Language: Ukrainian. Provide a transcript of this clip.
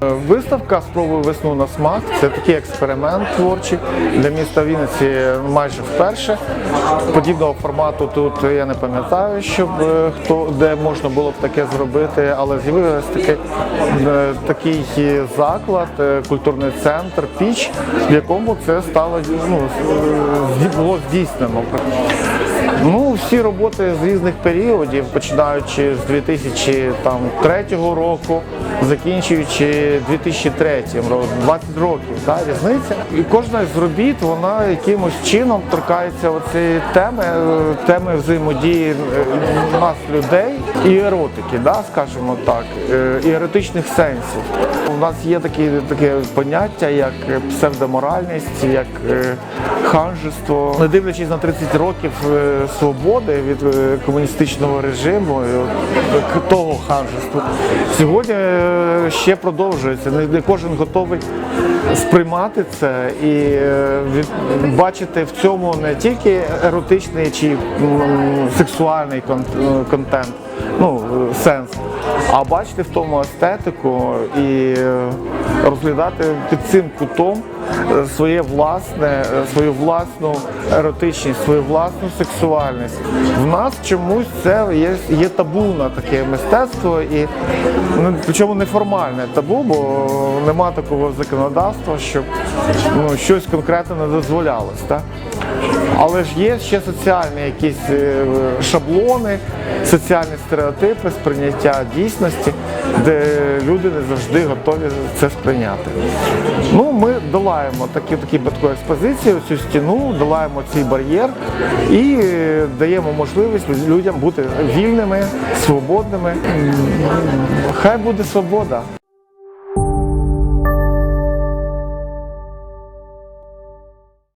Виставка Спробуй весну на смак це такий експеримент творчий для міста Вінниці майже вперше. Подібного формату тут я не пам'ятаю, щоб е, хто де можна було б таке зробити, але з'явився такий, е, такий заклад, е, культурний центр Піч, в якому це стало ну, було здійснено. Ну, всі роботи з різних періодів, починаючи з 2003 року, закінчуючи 2003 роком, 20 років, та, різниця. І кожна з робіт, вона якимось чином торкається оцієї теми, е, теми взаємодії е, нас, людей, і еротики, да, скажімо так, е, і еротичних сенсів. У нас є такі, таке поняття, як псевдоморальність, як ханжество. Не дивлячись на 30 років свободи від е, комуністичного режиму, е, того ханжества, сьогодні е, ще продовжується. Не, кожен готовий сприймати це і бачити в цьому не тільки еротичний чи сексуальний кон- контент, ну, сенс, а бачити в тому естетику і розглядати під цим кутом е, своє власне, е, свою власну еротичність, свою власну сексуальність. В нас чомусь це є, є табу на таке мистецтво, і ну, причому неформальне табу, бо нема такого законодавства, щоб ну, щось конкретно не дозволялось. Так? Але ж є ще соціальні якісь е, шаблони, соціальні стереотипи сприйняття дійсності, де люди не завжди готові це сприйняти. Ну, ми долаємо такі такі таку експозицію, цю стіну, долаємо цей бар'єр і е, даємо можливість людям бути вільними, свободними. Хай буде свобода.